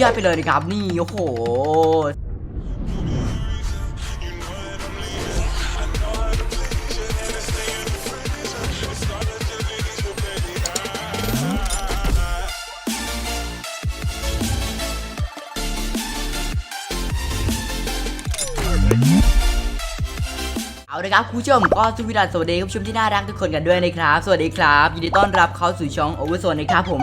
ยอดไปเลยนะครับนี่โอ้โหเอาละครับคุณผู้ชมก็สวัสดีสวัสดีคุณผู้ชมที่น่ารักทุกคนกันด้วยนะครับ สวัสดีครับ ยินดีต้อนรับเข้าสู่ช่องโอเวอร์โซนนะครับผม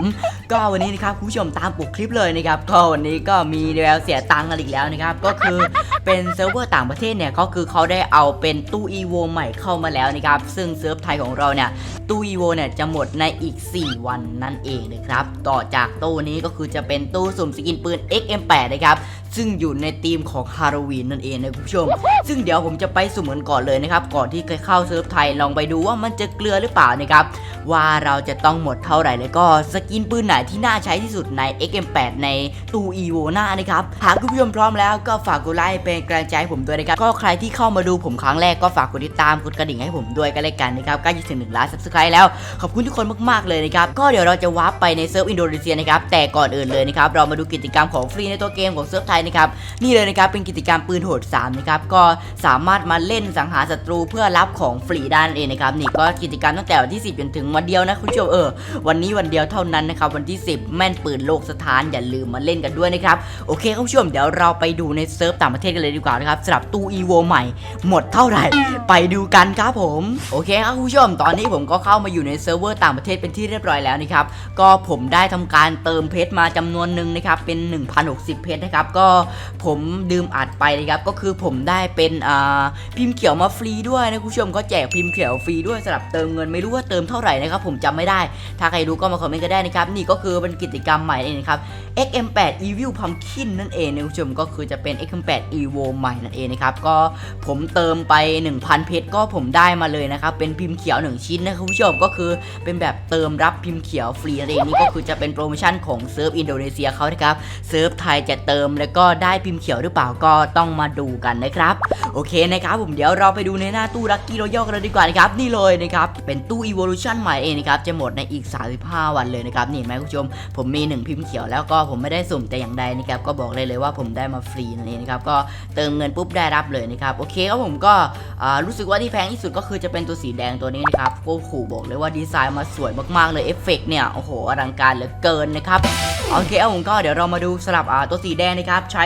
ก็วันนี้นะครับคุณผู้ชมตามปกคลิปเลยนะครับก็วันนี้ก็มีแววเสียตังค์กันอีกแล้วนะครับก็คือเป็นเซิร์ฟเวอร์ต่างประเทศเนี่ยก็คือเขาได้เอาเป็นตู้อีโวใหม่เข้ามาแล้วนะครับซึ่งเซิร์ฟไทยของเราเนี่ยตู้อีโวเนี่ยจะหมดในอีก 4 วันนั่นเองนะครับต่อจากตู้นี้ก็คือจะเป็นตู้สุ่มสกินปืน XM8 นะครับซึ่งอยู่ในธีมของฮาโลวีนนั่นเองนะคุณผู้ชม ซึ่งเดี๋ยวผมจะไปสุ่มกันก่อนเลยนะครับ ก่อนที่จะเข้าเซิร์ฟไทยลองไปดูว่ามันจะเกลือหรือเปล่านะครับว่าเราจะต้องหมดเท่าไหร่แล้วก็สกินปืนไหนที่น่าใช้ที่สุดใน XM8 ในตู e v o หน้านะครับหากคุณผู้ชมพร้อมแล้วก็ฝากกดไลค์เป็นกำลังใจให้ผมด้วยนะครับก็ใครที่เข้ามาดูผมครั้งแรกก็ฝากกดติดตามกดกระดิ่งให้ผมด้วยกันเลยกันนะครับใกล้จะถึง1ล้าน subscribe แล้วขอบคุณทุกคนมากๆเลยนะครับก็เดี๋ยวเราจะวาร์ปไปในเซิร์ฟอินโดนีเซียนะครับแต่ก่อนอื่นเลยนะครับเรามาดูกิจกรรมของฟรีในตัวเกมของเซิร์ฟไทยนะครับนี่เลยนะครับเป็นกิจกรรมปืนโหด3นะครับก็สามารถมาเล่นสังหารศัตรูเพื่อรับของฟรีด้านเองนะครับนี่ก็กิจกรรมตั้งแต่วันที่ 10จนถึงวันเดียวนะคุณผู้ชมเออวันนี้วันเดียวเท่านั้นนะครับวันที่10 แม่นปืนโลกสถานอย่าลืมมาเล่นกันด้วยนะครับ โอเคคุณผู้ชมเดี๋ยวเราไปดูในเซิร์ฟต่างประเทศกันเลยดีกว่านะครับสำหรับตู้ EVO ใหม่ หมดเท่าไหร่ ไปดูกันครับผมโอเคครับคุณผู้ชมตอนนี้ผมก็เข้ามาอยู่ในเซิร์ฟเวอร์ต่างประเทศเป็นที่เรียบร้อยแล้วนะครับก็ผมได้ทำการเติมเพชรมาจำนวนหนึ่งนะครับเป็น 1,060 เพชรนะครับก็ผมดื่มอัดไปนะครับก็คือผมได้เป็นพิมพ์เขียวมาฟรีด้วยนะคุณผู้ชมก็แจกพิมพ์เขียวฟรีด้วยสำหรับเติมเงินไม่รู้ว่าเติมเท่าไหร่นะครับผมจำไม่ได้ ถ้าใครรู้ก็มาคอมเมนต์กันได้นะครับนี่ก็คือเป็นกิจกรรมใหม่เองครับ XM8 Evil Pumpkin นั่นเองนะคุณผู้ชมก็คือจะเป็น XM8 Evo ใหม่นั่นเองนะครับก็ผมเติมไป 1,000 เพชรก็ผมได้มาเลยนะครับเป็นพิมพ์เขียว 1 ชิ้นนะคุณผู้ชมก็คือเป็นแบบเติมรับพิมพ์เขียวฟรีนั่นเองนี่ก็คือจะเป็นโปรโมชั่นของเซิร์ฟอินโดนีเซียเขานะครับเซิร์ฟไทยจะเติมแล้วก็ได้พิมพ์เขียวหรือเปล่าก็ต้องมาดูกันนะครับโอเคนะครับผมเดี๋ยวเราไปดูในหน้าตู้ลักกี้รอยัลกันเลยดีกว่านะครับนี่เลยนะครับเป็นตู้ Evolution ใหม่เองนะครับจะหมดในอีก 35 วันเลยนะครับนี่เห็นไหมคุณผู้ชม ผมมี 1 พิมพ์เขียวแล้วก็ผมไม่ได้สุ่มแต่อย่างใดนะครับก็บอกเลยเลยว่าผมได้มาฟรีนั่นเองนะครับก็เติมเงินปุ๊บได้รับเลยนะครับโอเคครับผมก็รู้สึกว่าที่แพงที่สุดก็คือจะเป็นตัวสีแดงตัวนี้นะครับโอ้โหบอกเลยว่าดีไซน์มาสวยมากๆเลยเอฟเฟกต์เนี่ยโอ้โหอลังการเหลือเกินนะครับโอเคครับผมก็เดี๋ยวเรามาดูสลับตัวสีแดงนะครับใช้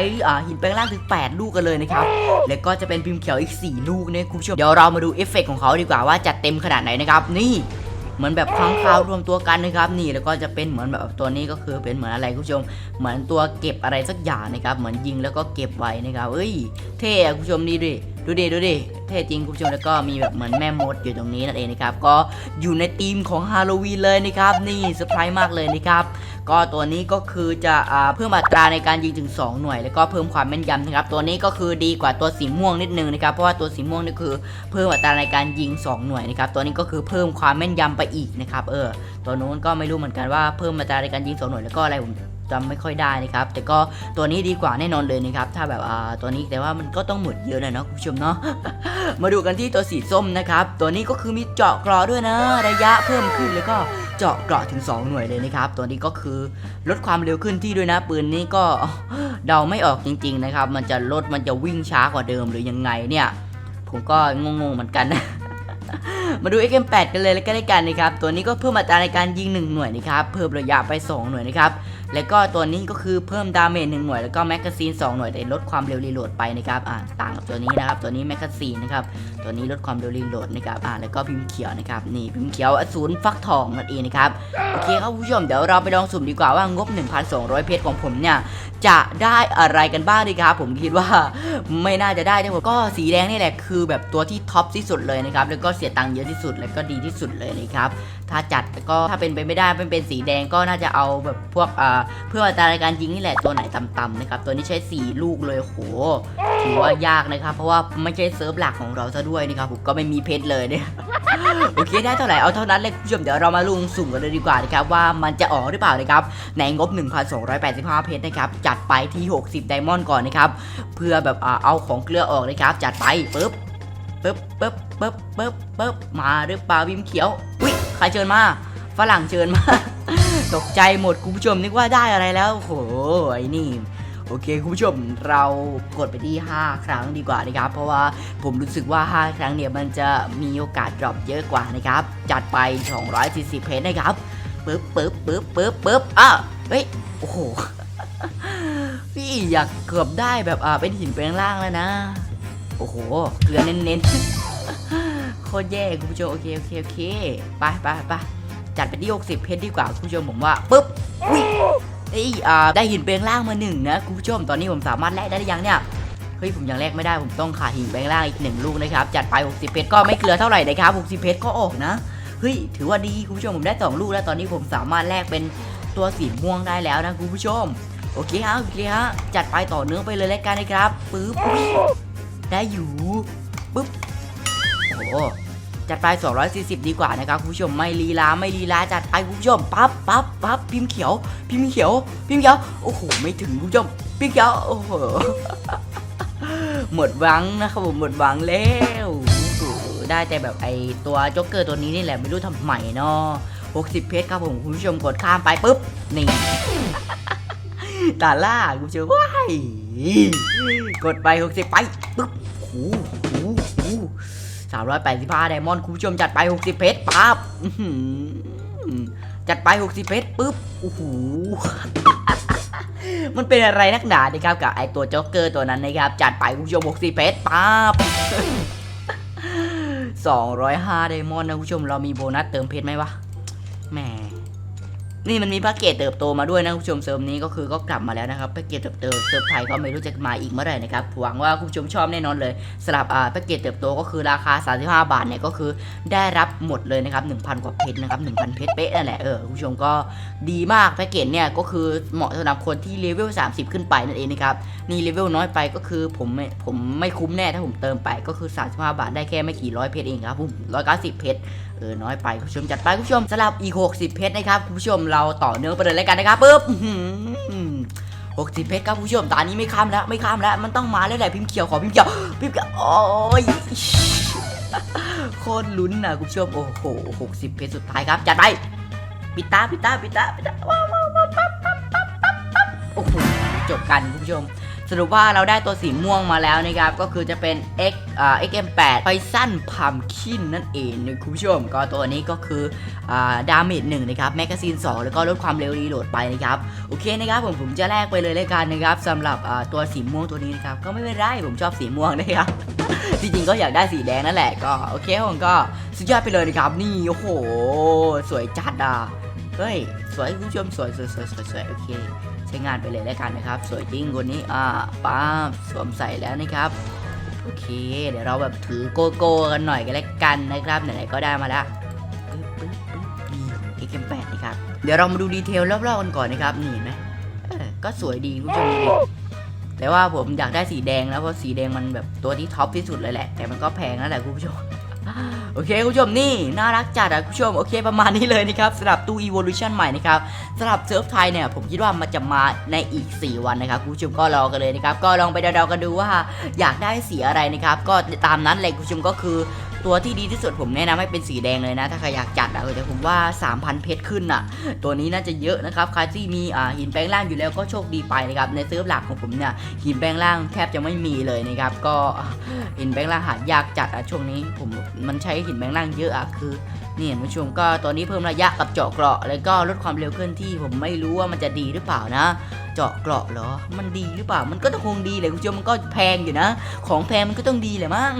หินแปลงร่างถึง 8 ลูกกันเลยนะครับแล้วก็จะเป็นพิมพ์เขียวอีก 4 ลูกเนี่ยคุณผู้ชมเดี๋ยวเรามาดูเอฟเฟกต์ของเขาดีกว่าว่าจัดเต็มขนาดไหนนะครับนี่ เหมือนแบบค้างคาวรวมตัวกันนะครับนี่แล้วก็จะเป็นเหมือนแบบตัวนี้ก็คือเป็นเหมือนอะไรคุณผู้ชม เหมือนตัวเก็บอะไรสักอย่างนะครับเหมือนยิงแล้วก็เก็บไว้นะครับเอ้ยเท่คุณผู้ชมดีดิ ดูดิดูดิเท่จริงคุณผู้ชมแล้วก็มีแบบเหมือนแม่มดอยู่ตรงนี้นั่นเองนะครับก็อยู่ในธีมของฮาโลวีนเลยนะครับนี่เซอร์ไพรส์มากเลยนะครับก็ตัวนี้ก็คือจะอเพิ่มอัตราในการยิงถึง 2 หน่วย แล้วก็เพิ่มความแม่นยำนะครับตัวนี้ก็คือดีกว่าตัวสีม่วงนิดนึงนะครับเพราะว่าตัวสีม่วงนี่คือเพิ่มอัตราในการยิง 2 หน่วยนะครับตัวนี้ก็คือเพิ่มความแม่นยำไปอีกนะครับเออตัวนู้นก็ไม่รู้เหมือนกันว่าเพิ่มอัตราในการยิง 2 หน่วยแล้วก็อะไรผม จำไม่ค่อยได้นะครับ แต่ก็ตัวนี้ดีกว่าแน่นอนเลยนะครับ ถ้าแบบอ่าตัวนี้แต่ว่ามันก็ต้องหมดเยอะหน่อยเนาะคุณผู้ชมเนาะ มาดูกันที่ตัวสีส้มนะครับ ตัวนี้ก็คือมีเจาะกราะด้วยนะ ระยะเพิ่มขึ้นแล้วก็เจาะเกราะถึง 2 หน่วยเลยนะครับ ตัวนี้ก็คือลดความเร็วขึ้นที่ด้วยนะปืนนี้ก็เดาไม่ออกจริง ๆ นะครับ มันจะลดมันจะวิ่งช้ากว่าเดิมหรือยังไงเนี่ย ผมก็งงๆเหมือนกันนะมาดู XM8 กันเลยแล้วก็ได้กันนะครับ ตัวนี้ก็เพิ่มอัตราในการยิง 1 หน่วยนะครับ เพิ่มระยะไป 2 หน่วยนะครับ แล้วก็ตัวนี้ก็คือเพิ่มดาเมจ1หน่วยแล้วก็แมกกาซีน2หน่วยแต่ลดความเร็วรีโหลดไปนะครับอ่าต่างกับตัวนี้นะครับตัวนี้แมกกาซีนนะครับตัวนี้ลดความเร็วรีโหลดนะครับอ่าแล้วก็พิมพ์เขียวนะครับนี่พิมพ์เขียวอสูรฟักทองนั่นเองนะครับโอเคครับคุณผู้ชมเดี๋ยวเราไปลองสุ่มดีกว่าว่างบ 1,200 เพชรของผมเนี่ยจะได้อะไรกันบ้างดีครับผมคิดว่าไม่น่าจะได้นะผมก็สีแดงนี่แหละคือแบบตัวที่ท็อปที่สุดเลยนะครับแล้วก็เสียตังค์เยอะที่สุดแล้วก็ดีที่สุดเลยนะครับถ้าจัดก็ถ้าเป็นไปไม่ได้เป็นเป็นสีแดงก็น่าจะเอาแบบพวกอ่าเพื่ออัตราในการยิงนี่แหละตัวไหนต่ำๆนะครับตัวนี้ใช้ 4 ลูกเลยโหถือว่ายากนะครับ เพราะว่าไม่ใช่เซิร์ฟหลักของเราซะด้วยนะครับผมก็ไม่มีเพชรเลยเนี่ยโอเคได้เท่าไหร่เอาเท่านั้นเลยคุณผู้ชมเดี๋ยวเรามาลุงสุ่มกันเลยดีกว่านะครับว่ามันจะออกหรือเปล่านะครับในงบ 1,285 เพชรนะครับจัดไปที่ 60 ไดมอนด์ก่อนนะครับเพื่อแบบเอาของเกลือออกนะครับจัดไปปึ๊บปึ๊บปึ๊บปึ๊บปึ๊บปึ๊บมาหรือเปล่าวิมเขียวอุ้ยใครเชิญมาฝรั่งเชิญมา ตกใจหมดคุณผู้ชมนึกว่าได้อะไรแล้วโหไอ้นี่โอเคคุณผู้ชมเรากดไปที่ 5 ครั้งดีกว่านะครับ เพราะว่าผมรู้สึกว่า 5 ครั้งเนี่ยมันจะมีโอกาสดรอปเยอะกว่านะครับ จัดไป 240 เพจนะครับปึ๊บปึ๊บปึ๊บปึ๊บปึ๊บอะเฮ้ยโอ้โหพี่อยากเกือบได้แบบอ่าเป็นหินแปลงร่างแล้วนะ โอ้โหเกลือเน้นๆโคตรแย่คุณผู้ชมโอเคโอเคโอเคไปไปไป จัดไปที่ 60 เพชรดีกว่าคุณผู้ชมผมว่าปึ๊บอุ้ยเอ้ยอ่าได้หินแปลงร่างมาหนึ่งนะคุณผู้ชมตอนนี้ผมสามารถแลกได้หรือยังเนี่ยเฮ้ยผมยังแลกไม่ได้ผมต้องขาดหินแปลงร่างอีกหนึ่งลูกนะครับจัดไป 60 เพชรก็ไม่เกลือเท่าไหร่นะครับ60 เพชรก็ออกนะเฮ้ยถือว่าดีคุณผู้ชมผมได้สองลูกแล้วตอนนี้ผมสามารถแลกเป็นตัวสีม่วงได้แล้วนะคุณผู้ชมโอเคฮะโอเคฮะจัดไปต่อเนื่องไปเลยแล้วกันนะครับปึ๊บได้อยู่ปึ๊บโอ้ จัดไป 240 ดีกว่านะครับคุณผู้ชมไม่ลีลาไม่ลีลาจัดไปคุณผู้ชมปั๊บปั๊บปั๊บพิมพ์เขียว พิมพ์เขียว พิมพ์เขียวโอ้โหไม่ถึงคุณผู้ชมพิมพ์เขียวโอ้โหหมดหวังนะครับผมหมดหวังแล้วได้แต่แบบไอตัวโจ๊กเกอร์ตัวนี้นี่แหละไม่รู้ทำใหม่เนาะ60 เพชรครับผมคุณผู้ชมกดข้ามไปปุ๊บนี่ตาล่ากูเจอว้ายกดไป 60 ไปปึ๊บหูหูหู สามร้อยแปดสิบห้าไดมอนด์คุณผู้ชมจัดไป 60 เพชรปั๊บจัดไป 60 เพชรปุ๊บโอ้โหมันเป็นอะไรนักหนาดีครับกับไอตัวจ็อกเกอร์ตัวนั้นนะครับ จัดไปคุณผู้ชม 60 เพชรปั๊บ205ไดมอนด์นะคุณผู้ชมเรามีโบนัสเติมเพชรไหมวะแหม นี่มันมีแพ็กเกจเติบโตมาด้วยนะคุณผู้ชมเซิร์ฟนี้ก็คือก็กลับมาแล้วนะครับแพ็กเกจเติบโตเซิร์ฟไทยก็ไม่รู้จะมาอีกเมื่อไหร่นะครับหวังว่าคุณผู้ชมชอบแน่นอนเลยสำหรับอ่าแพ็กเกจเติบโตก็คือราคา 35 บาทเนี่ยก็คือได้รับหมดเลยนะครับ1,000 กว่าเพชรนะครับ1,000 เพชรเป๊ะนั่นแหละเออคุณผู้ชมก็ดีมากแพ็กเกจเนี่ยก็คือเหมาะสำหรับคนที่เลเวล 30 ขึ้นไปนั่นเองนะครับนี่เลเวลน้อยไปก็คือผมผมไม่คุ้มแน่ถ้าผมเติมไปก็คือ 35 บาทได้แค่ไม่กี่ร้อยเพชรเองครับผม190 เพชรเออน้อยไปคุณผู้ชมจัดไปคุณผู้ชมสำหรับอีก 60 เพชรนะครับคุณผู้ชมเราต่อเนื่องไปเลยแล้วกันนะครับปึ๊บหกสิบเพชรครับคุณผู้ชมตอนนี้ไม่ข้ามแล้วไม่ข้ามแล้ว มันต้องมาแล้วแหละพิมพ์เขียวขอพิมพ์เขียวพิมพ์เขียวโอ้ยโคตรลุ้นนะคุณผู้ชมโอ้โหหกสิบเพชรสุดท้ายครับจัดไปปิดตาปิดตาปิดตาปิดตาว้าวว้าวว้าวปั๊บปั๊บปั๊บปั๊บโอ้โหจบกันคุณผู้ชม สรุปว่าเราได้ตัวสีม่วงมาแล้วนะครับ ก็คือจะเป็น X อ่า XM8 ไฟสั้นพัมคินนั่นเองนะคุณผู้ชม ก็ตัวนี้ก็คืออ่าดาเมจหนึ่งนะครับแมกกาซีน 2 แล้วก็ลดความเร็วรีโหลดไปนะครับ โอเคนะครับผมผมจะแลกไปเลยเลยกันนะครับสำหรับอ่าตัวสีม่วงตัวนี้นะครับ ก็ไม่เป็นไรผมชอบสีม่วงนะครับจริงๆก็อยากได้สีแดงนั่นแหละก็โอเคผมก็สุดยอดไปเลยนะครับ นี่โอ้โห สวยจัดอะเฮ้ยสวยคุณผู้ชมสวยสวยสวยสวยโอเค ช้งานไปเลยแล้วกันนะครับ สวยจริงคนนี้อ่าป้าสวมใส่แล้วนะครับโอเค เดี๋ยวเราแบบถือโกโก้กันหน่อยกันแล้วกันนะครับไหนๆก็ได้มาแล้วปึ๊บปึ๊บปึ๊บนี่เอ็กแปดนะครับ เดี๋ยวเรามาดูดีเทลรอบๆกันก่อนนะครับ นี่เห็นไหมก็สวยดีคุณผู้ชมดูแต่ว่าผมอยากได้สีแดงแล้วเพราะสีแดงมันแบบตัวที่ท็อปที่สุดเลยแหละ แต่มันก็แพงนั่นแหละคุณผู้ชม โอเคคุณผู้ชมนี่น่ารักจัดอะคุณผู้ชมโอเคประมาณนี้เลยนะครับสำหรับตู้ evolution ใหม่นะครับสำหรับเซิร์ฟไทยเนี่ยผมคิดว่ามันจะมาในอีก 4 วันนะครับคุณผู้ชมก็รอกันเลยนะครับก็ลองไปเดาๆกันดูว่าอยากได้สีอะไรนะครับก็ตามนั้นเลยคุณผู้ชมก็คือ ตัวที่ดีที่สุดผมแนะนำให้เป็นสีแดงเลยนะ ถ้าใครอยากจัดอะแต่ผมว่า 3,000 เพชรขึ้นอะตัวนี้น่าจะเยอะนะครับใครที่มีอ่าหินแปลงร่างอยู่แล้วก็โชคดีไปนะครับในเซิร์ฟหลักของผมเนี่ยหินแปลงร่างแทบจะไม่มีเลยนะครับก็หินแบงค์ล่างหายากจัดอะช่วงนี้ผมมันใช้หินแบงค์ล่างเยอะอะคือนี่เห็นผู้ชมก็ตอนนี้เพิ่มระยะกับเจาะเกราะแล้วก็ลดความเร็วเคลื่อนที่ผมไม่รู้ว่ามันจะดีหรือเปล่านะ เจาะเกราะเหรอ มันดีหรือเปล่า มันก็ต้องคงดีแหละคุณผู้ชมมันก็แพงอยู่นะ ของแพงมันก็ต้องดีแหละมั้ง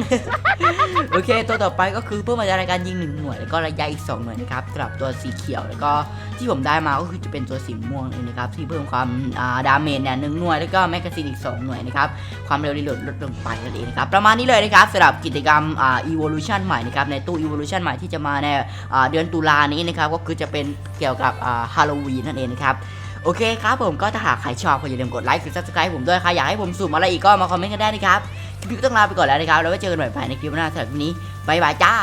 โอเค ตัวต่อไปก็คือเพิ่มระยะในการยิงหนึ่งหน่วย แล้วก็ระยะอีกสองหน่วยนะครับสำหรับตัวสีเขียว แล้วก็ที่ผมได้มาก็คือจะเป็นตัวสีม่วงเองนะครับ ที่เพิ่มความาดาเมจเนี่ยหนึ่งหน่วย แล้วก็แมกกาซีนอีกสองหน่วยนะครับ ความเร็วรีโหลดลดลงไปนั่นเองนะครับ ประมาณนี้เลยนะครับสำหรับกิจกรรมอ่า evolution ใหม่นะครับ ในตู้ evolution ใหม่ที่จะมาในเดือนตุลานี้นะครับ ก็คือจะเป็นเกี่ยวกับฮาโลวีนนั่นเองนะครับ โอเคครับผมก็ถ้าหากใครชอบก็อย่าลืมกดไลค์กด subscribe ผมด้วยครอยากให้ผมสุ่มอะไรอีกก็มาคอมเมนต์กันได้นะครับคลิปนี้ต้องลาไปก่อนแล้วนะครับแล้วไว้เจอกันใหม่ภายในคลิปหน้าสำหรับวันนี้บายบายจ้า